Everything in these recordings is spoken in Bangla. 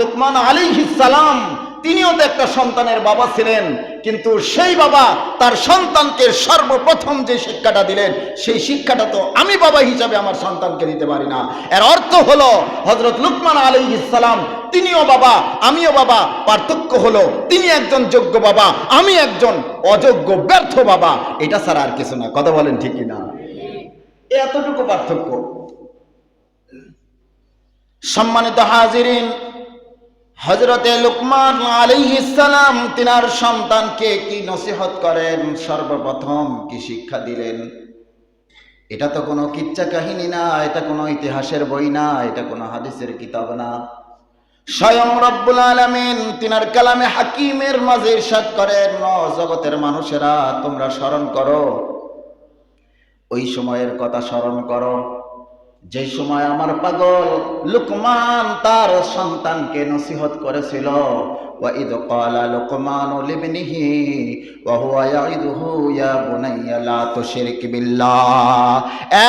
লুকমান আলাইহিস সালাম, তিনিও তো একটা সন্তানের বাবা ছিলেন, কিন্তু সেই বাবা তার সন্তানকে সর্বপ্রথম যে শিক্ষাটা দিলেন, সেই শিক্ষাটা তো আমি বাবা হিসাবে আমার সন্তানকে দিতে পারি না। এর অর্থ হলো হজরত লুকমান আলাইহিস সালাম, তিনিও বাবা, আমিও বাবা, পার্থক্য হলো, তিনি একজন যোগ্য বাবা, আমি একজন অযোগ্য, ব্যর্থ বাবা, এটা ছাড়া আর কিছু না। কথা বলেন ঠিক না এতটুকু পার্থক্য। সম্মানিত হাজিরিন হজরতে লুকমান আলাইহিসালাম তিনার সন্তানকে কি নসিহত করেন? সর্বপ্রথম কি শিক্ষা দিলেন? এটা তো কোনো কিচ্ছা কাহিনী না, এটা কোনো ইতিহাসের বই না, এটা কোনো হাদিসের কিতাব না। স্বয়ং রব্বুল আলামিন তিনার কালামে হাকিমের মাঝে ইরশাদ করেন "ন জগতের মানুষেরা, তোমরা স্মরণ করো। ওই সময়ের কথা স্মরণ করো। যে সময় আমার পাগল লুকমান তার সন্তানকে নসিহত করেছিল وإذ قال لقمان لابنه وهو يعظه يا بني لا تشرك بالله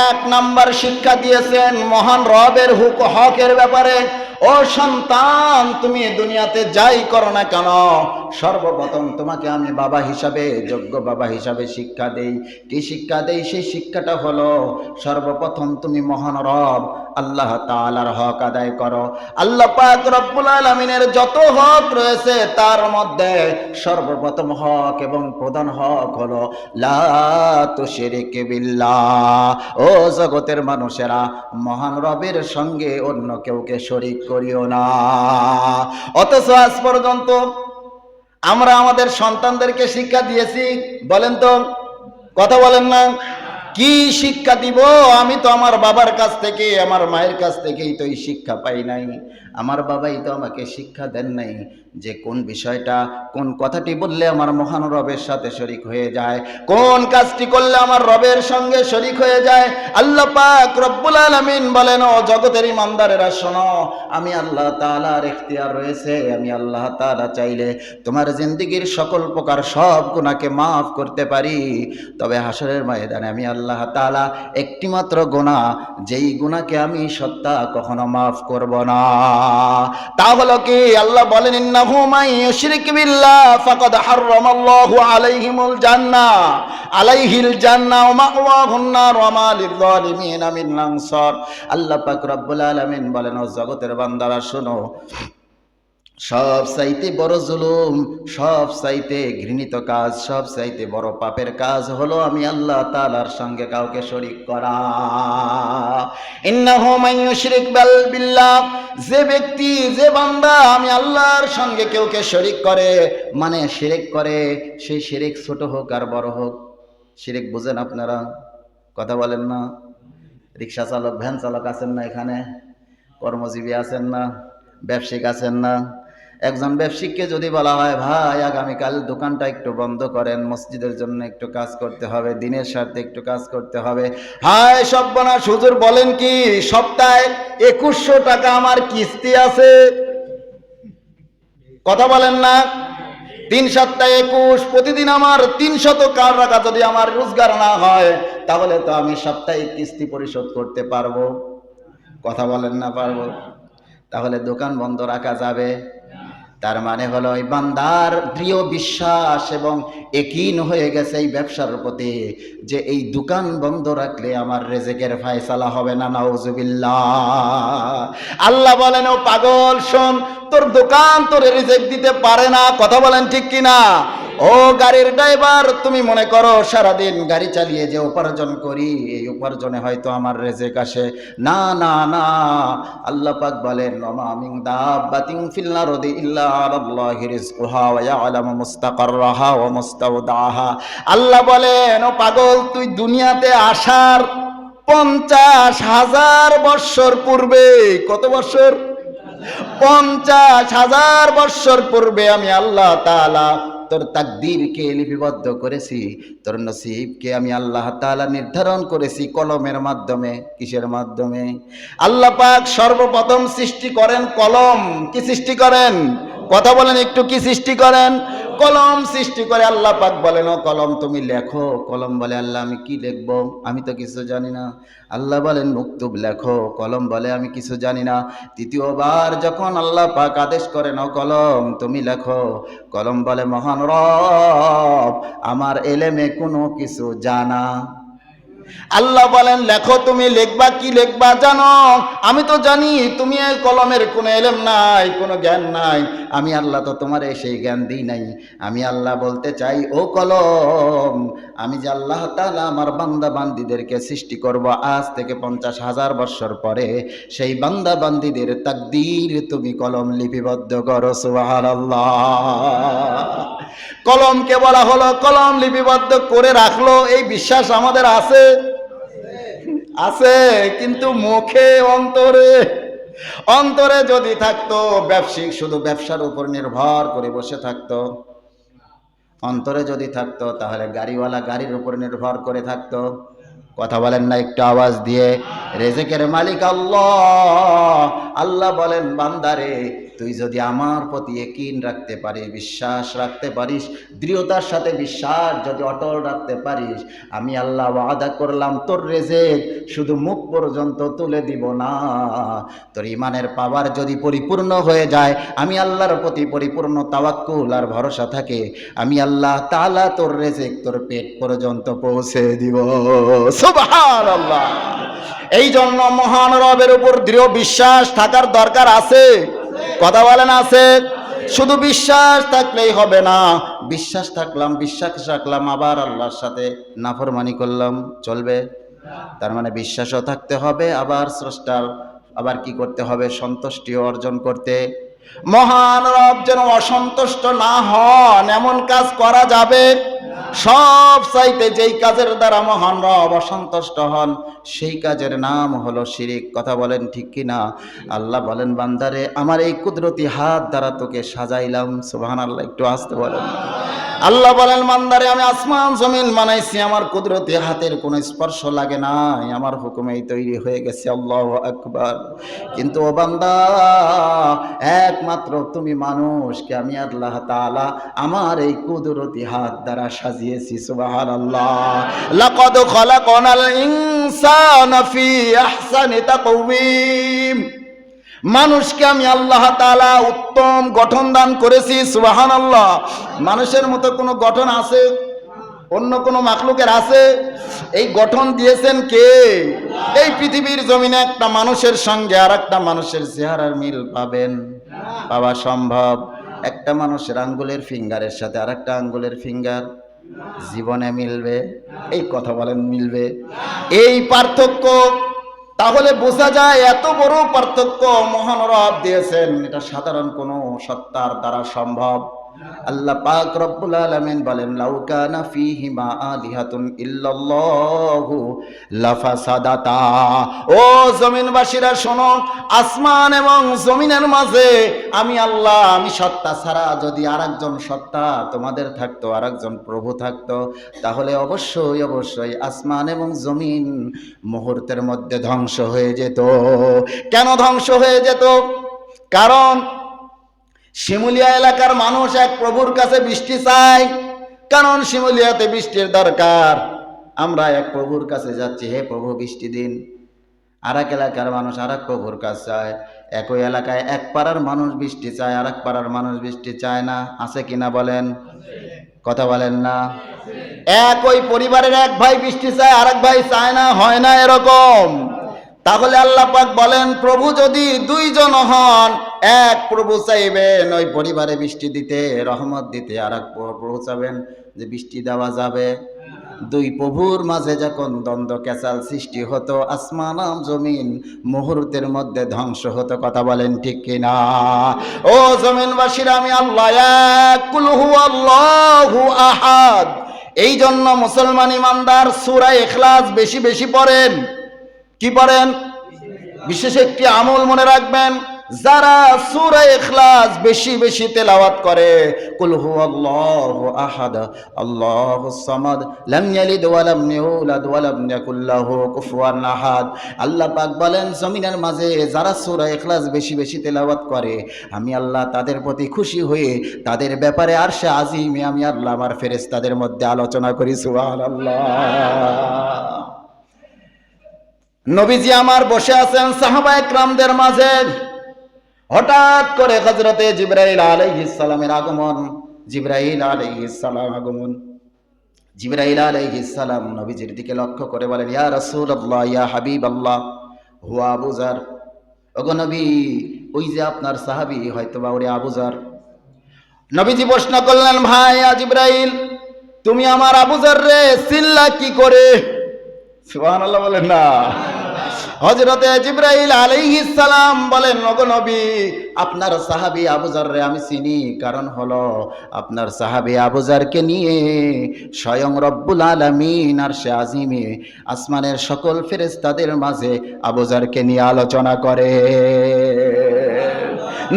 এক নাম্বার শিক্ষা দিয়েছেন মহান রবের হুক হকের ব্যাপারে ও সন্তান, তুমি দুনিয়াতে যাই করো না কেন? সর্বপ্রথম তোমাকে আমি বাবা হিসাবে, যোগ্য বাবা হিসাবে শিক্ষা দেই। কি শিক্ষা দেই? সেই শিক্ষাটা হলো, সর্বপ্রথম তুমি মহান রব, আল্লাহ তাআলার হক আদায় করো। আল্লাহ পাক রব্বুল আলামিনের যত হক রয়েছে, তার মধ্যে সর্বপ্রথম হক এবং প্রধান হক হলো, লা তুশরিক বিল্লাহ। ও জগতের মানুষেরা, মহান রবের সঙ্গে অন্য কেউকে শরিক করিও না। অথচ আজ পর্যন্ত আমরা আমাদের সন্তানদেরকে শিক্ষা দিয়েছি। বলেন তো, কথা বলেন না। কি শিক্ষা দিব? আমি তো আমার বাবার কাছ থেকে, আমার মায়ের কাছ থেকেই তো এই শিক্ষা পাই নাই। আমার বাবাই তো আমাকে শিক্ষা দেন নাই যে কোন বিষয়টা, কোন কথাটি বললে আমার মহান রবের সাথে শরিক হয়ে যায়, কোন কাজটি করলে আমার রবের সঙ্গে শরিক হয়ে যায়। আল্লাহ পাক রব্বুল আলামিন বলেন, ও জগতের ইমানদারেরা, শোনো, আমি আল্লাহ তাআলার ইখতিয়ার রয়েছে, আমি আল্লাহ তাআলা চাইলে তোমার জিন্দিগির সকল প্রকার সব গুণাকে মাফ করতে পারি। তবে হাসরের ময়দানে আমি আল্লাহ তাআলা একটি মাত্র গুনাহ, যেই গুনাহকে আমি সত্তা কখনো মাফ করব না। তা হলো কি, আল্লাহ বলেন আল্লাহ পাক রব্বুল আলামিন বলেন জগতের বান্দারা, শোনো। সব চাইতে বড় জুলুম, সব চাইতে ঘৃণিত কাজ, সব চাইতে বড় পাপের কাজ হলো আমি আল্লাহ তালার সঙ্গে কাউকে শরিক করা। বিল্লাহ, যে ব্যক্তি, যে বান্দা আমি আল্লাহর সঙ্গে কেউকে শরিক করে মানে শিরিক করে সেই শিরিক ছোট হোক আর বড় হোক। শিরিক বুঝেন আপনারা? কথা বলেন না? রিক্সা চালক, ভ্যান চালক আছেন না এখানে? কর্মজীবী আছেন না? ব্যবসায়িক আছেন না? একজন ব্যবসায়িককে যদি বলা হয়, ভাই, আগামীকাল দোকানটা একটু বন্ধ করেন, মসজিদের জন্য একটু কাজ করতে হবে, দিনের স্বার্থে একটু কাজ করতে হবে। হায় সব্বনা সুজুর বলেন কি, সপ্তাহে একুশশো টাকা আমার কিস্তি আছে। কথা বলেন না। তিন সপ্তাহে একুশ, প্রতিদিন আমার তিনশত কার টাকা যদি আমার রোজগার না হয়, তাহলে তো আমি সাপ্তাহিক কিস্তি পরিশোধ করতে পারব। কথা বলেন না, পারব। তাহলে দোকান বন্ধ রাখা যাবে। তার মানে হলো ওই বান্দার দৃঢ় বিশ্বাস এবং একিন হয়ে গেছে এই ব্যবসার প্রতি যে এই দোকান বন্ধ রাখলে আমার রেজেকের ফায়সালা হবে না, নাউজুবিল্লাহ। আল্লাহ বলেন, ও পাগল, শোন, তোর দোকান তোর রেজেক দিতে পারে না। কথা বলেন ঠিক কিনা? ও গাড়ির ড্রাইভার, তুমি মনে করো সারাদিন গাড়ি চালিয়ে যে উপার্জন করি, এই উপার্জনে হয়তো আমার রেজেক আসে। না না না, আল্লাহ পাক বলেন নমা মিন দাব্বাতিন ফিল আরদি ইল্লা আলাল্লাহি রিজকুহা ওয়া ইয়ালামু মুস্তাকাররাহা ওয়া মুস্তাওদাহা আল্লাহ বলেন, ও পাগল, তুই দুনিয়াতে আসার পঞ্চাশ হাজার বৎসর পূর্বে, কত বৎসর? পঞ্চাশ হাজার বৎসর পূর্বে আমি আল্লাহ তাআলা তোর তাকদিরকে লিপিবদ্ধ করেছি, তোর নসিবকে আমি আল্লাহ তালা নির্ধারণ করেছি কলমের মাধ্যমে। কিসের মাধ্যমে? আল্লাহ পাক সর্বপ্রথম সৃষ্টি করেন কলম। কি সৃষ্টি করেন? কথা বলেন, একটু কি সৃষ্টি করেন? কলম সৃষ্টি করে আল্লাহ পাক বলেন কলম, তুমি লেখো। কলম বলে, আল্লাহ, আমি কি লিখব? আমি তো কিছু জানি না। আল্লাহ বলেন মুক্তুব লেখো। কলম বলে, আমি কিছু জানি না। তৃতীয়বার যখন আল্লাহ পাক আদেশ করেন, ও কলম, তুমি লেখো। কলম বলে, মহান রব, আমার এলেমে কোনো কিছু জানা আল্লাহ বলেন, লেখো, তুমি লিখবা, কি লিখবা জানো? আমি তো জানি, তুমি এই কলমের কোনো এলেম নাই, কোনো জ্ঞান নাই। আমি আল্লাহ তো তোমার সেই জ্ঞান দিই নাই। আমি আল্লাহ বলতে চাই, ও কলম, আমি যে আল্লাহ তাআলা আমার বান্দা বান্দিদেরকে সৃষ্টি করব আজ থেকে পঞ্চাশ হাজার বছর পরে, সেই বান্দা বান্দিদের তাকদীর তুমি কলম লিপিবদ্ধ করো, সুবহানাল্লাহ। কলমকে বলা হলো, কলম লিপিবদ্ধ করে রাখল, এই বিশ্বাস আমাদের আছে? আছে, কিন্তু মুখে, অন্তরে অন্তরে যদি থাকতো ব্যবসায়িক শুধু ব্যবসার উপর নির্ভর করে বসে থাকতো। অন্তরে যদি থাকতো, তাহলে গাড়িওয়ালা গাড়ির উপর নির্ভর করে থাকতো। কথা বলেন না, একটু আওয়াজ দিয়ে। রেজেকের মালিক আল্লাহ আল্লাহ বলেন, বান্দারে তুই যদি আমার প্রতি একিন রাখতে পারিস, বিশ্বাস রাখতে পারিস, দৃঢ়তার সাথে বিশ্বাস যদি অটল রাখতে পারিস, আমি আল্লাহ ওয়াদা করলাম, তোর রেজেক শুধু মুখ পর্যন্ত তুলে দিব না। তোর ইমানের পাওয়ার যদি পরিপূর্ণ হয়ে যায়, আমি আল্লাহর প্রতি পরিপূর্ণ তাওয়াক্কুল আর ভরসা থাকে, আমি আল্লাহ তালা তোর রেজেক তোর পেট পর্যন্ত পৌঁছে দিব। সুবহানাল্লাহ। এই জন্য মহান রবের উপর দৃঢ় বিশ্বাস থাকার দরকার আছে। কথা বলেন আছে? শুধু বিশ্বাস থাকলেই হবে না। বিশ্বাস থাকলাম, বিশ্বাস রাখলাম, আবার আল্লাহর সাথে নাফরমানি করলাম। চলবে? তার মানে বিশ্বাসও থাকতে হবে, আবার স্রষ্টার আবার কি করতে হবে? সন্তুষ্টিও অর্জন করতে। মহান রব যেন অসন্তুষ্ট না হন, এমন কাজ করা যাবে? সব চাইতে যেই কাজের দ্বারা মহান রব অসন্তুষ্ট হন, সেই কাজের নাম হলো শিরিক। কথা বলেন ঠিক কি না আল্লাহ বলেন, বান্দারে, আমার এই কুদরতি হাত দ্বারা তোকে সাজাইলাম। সুবহান আল্লাহ একটু আসতে বলেন। আল্লাহ বলেন, বান্দারে, আমি আসমান, জমিন বানাইছি, আমার কুদরতি হাতের কোনো স্পর্শ লাগে নাই, আমার হুকুমেই তৈরি হয়ে গেছে, আল্লাহ আকবার। কিন্তু ও বান্দা, একমাত্র তুমি মানুষকে আমি আল্লাহ তাআলা আমার এই কুদরতি হাত দ্বারা সাজিয়েছি, সুবহানাল্লাহ। লাকাদ খলাকনাল ইনসানা ফি আহসানি তাকওয়িম। মানুষকে আমি আল্লাহ তাআলা উত্তম গঠন দান করেছি সুবাহান আল্লাহ মানুষের মতো কোনো গঠন আছে? অন্য কোনো মাখলুকের আছে? এই গঠন দিয়েছেন কে? এই পৃথিবীর জমিনে একটা মানুষের সঙ্গে আর একটা মানুষের চেহারার মিল পাবেন। পাওয়া সম্ভব। একটা মানুষের আঙ্গুলের ফিঙ্গারের সাথে আর একটা আঙ্গুলের ফিঙ্গার জীবনে মিলবে। এই কথা বলেন, মিলবে। এই পার্থক্য তাহলে বোঝা যায় এত বড় পার্থক্য মহান রব দিয়েছেন। এটা সাধারণ কোনো সত্তার দ্বারা সম্ভব। আল্লাহ পাক রব্বুল আলামিন বলেন, লাউ কানা ফীহিমা আলিহাতুন ইল্লাল্লাহু লাফাসাদাতা। ও জমিনবাসীরা, শোনো, আসমান এবং জমিনের মাঝে আমি আল্লাহ, আমি সত্তা ছাড়া যদি আরেকজন সত্তা তোমাদের থাকতো, আরেকজন প্রভু থাকতো, তাহলে অবশ্যই অবশ্যই আসমান এবং জমিন মুহূর্তের মধ্যে ধ্বংস হয়ে যেত। কেন ধ্বংস হয়ে যেত? কারণ শিমুলিয়া এলাকার মানুষ এক প্রভুর কাছে বৃষ্টি চায়। কারণ শিমুলিয়াতে বৃষ্টির দরকার। আমরা এক প্রভুর কাছে যাচ্ছি, হে প্রভু, বৃষ্টি দিন। আর এক এলাকার মানুষ আর এক প্রভুর কাছে চায় একই এলাকায় এক পাড়ার মানুষ বৃষ্টি চায় আর এক পাড়ার মানুষ বৃষ্টি চায় না। আছে কিনা বলেন? কথা বলেন না। একই পরিবারের এক ভাই বৃষ্টি চায় আর এক ভাই চায় না, হয় না এরকম। তাহলে আল্লাহ পাক বলেন, প্রভু যদি দুইজন হন, এক প্রভু চাইবেন। ওই পরিবারে বৃষ্টি দিতে, রহমত দিতে আর এক প্রভু চাবেন যে বৃষ্টি দেওয়া যাবে। দুই প্রভুর মাঝে যখন দ্বন্দ্ব, ক্যাচাল সৃষ্টি হতো আসমানাম জমিন মুহূর্তের মধ্যে ধ্বংস হতো, কথা বলেন ঠিক কিনা? ও জমিনবাসীরা, আমি আল্লাহ আল্লাহু আহাদ। এই জন্য মুসলমান ইমানদার সুরা ইখলাস বেশি বেশি পড়েন। কি পড়েন বিশেষ একটি আমল মনে রাখবেন, যারা সূরা ইখলাস বেশি বেশি তেলাওয়াত করে, কুল হুয়াল্লাহু আহাদ আল্লাহুস সামাদ, লাম ইয়ালিদ ওয়া লাম ইউলাদ ওয়া লাম ইয়াকুল লাহু কুফুয়ান আহাদ। আল্লাহ পাক বলেন, জমিনের মাঝে যারা সূরা ইখলাস বেশি বেশি তেলাওয়াত করে, আমি আল্লাহ তাদের প্রতি খুশি হয়ে তাদের ব্যাপারে আরশে আজিমে আমি আল্লাহ আমার ফেরেশতাদের মধ্যে আলোচনা করি, সুবহানাল্লাহ। নবীজি আমার বসে আছেন সাহাবা একরামদের মাঝে। হঠাৎ করে হজরতে জিব্রাইল আলাইহিস সালামের আগমন, জিব্রাইল আলাইহিস সালাম আগমন। জিব্রাইল আলাইহিস সালাম নবীজির দিকে লক্ষ্য করে বলেন, ইয়া রাসূলুল্লাহ, ইয়া হাবিবাল্লাহ হুয়া আবুজার ওগো নবী, ওই যে আপনার সাহাবী হয়তো বা ওরে আবুজার নবীজি প্রশ্ন করলেন, ভাই আজ ইব্রাহিল তুমি আমার আবুজার রে সিল্লা কি করে? সুবহানাল্লাহ বলেন না। হযরতে জিব্রাইল আলাইহিস সালাম বলেন, ওগো নবী, আপনার সাহাবী আবুজার রে আমি চিনি, কারণ হলো আপনার সাহাবী আবুজারকে নিয়ে স্বয়ং রব্বুল আলামিন আর সে আজিমে আসমানের সকল ফেরেস্তাদের মাঝে আবুজারকে নিয়ে আলোচনা করে।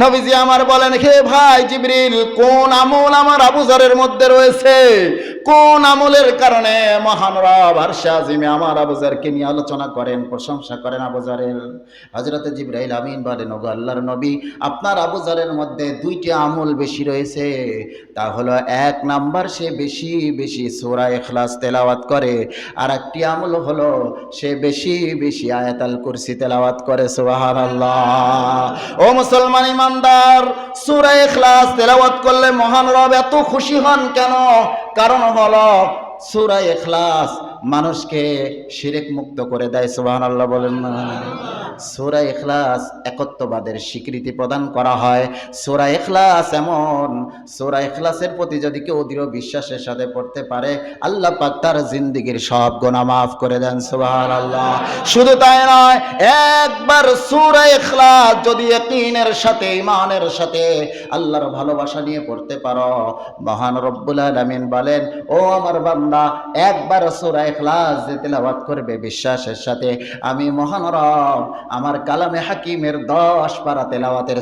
নবীজি আমার বলেন, হে ভাই জিবরিল, কোন আমল আমার আবুজারের মধ্যে রয়েছে? কোন আমলের কারণে মহান রব আর শাহিমে আমার আবুজারকে নিয়ে আলোচনা করেন, প্রশংসা করেন আবুজারের? হজরত জিব্রাইল আমিন বলেন, ওগো আল্লাহর নবী, আপনার আবুজারের মধ্যে দুইটি আমল বেশি রয়েছে। তা হলো, এক নাম্বার সে বেশি বেশি সূরা ইখলাস তেলাওয়াত করে আর একটি আমল হলো, সে বেশি বেশি আয়াতাল কুরসি তেলাওয়াত করে, সুবহানাল্লাহ। ও মুসলমান ইমানদার, সূরা ইখলাস তেলাওয়াত করলে মহান রব এত খুশি হন কেন? কারণ সূরা এখলাস মানুষকে শিরেক মুক্ত করে দেয় সুবহানাল্লাহ বলেন না। সূরা ইখলাস একত্ববাদের স্বীকৃতি প্রদান করা হয়। সূরা ইখলাস এমন, সূরা ইখলাসের প্রতি যদি কেউ দৃঢ় বিশ্বাসের সাথে পড়তে পারে, আল্লাহ পাক তার জিন্দেগীর সব গুনাহ মাফ করে দেন, সুবহানাল্লাহ। শুধু তাই নয়, একবার সূরা ইখলাস যদি ইয়াকিনের সাথে, ঈমানের সাথে আল্লাহর ভালোবাসা নিয়ে পড়তে পারো, মহান রব্বুল আলামিন বলেন, ও আমার বান্দা, একবার সূরা ইখলাস যে তেলাওয়াত করবে, বিশ্বাসের সাথে, আমি মহান রব আমার কালামে হাকিমের দশ পারা তেলাওয়াতের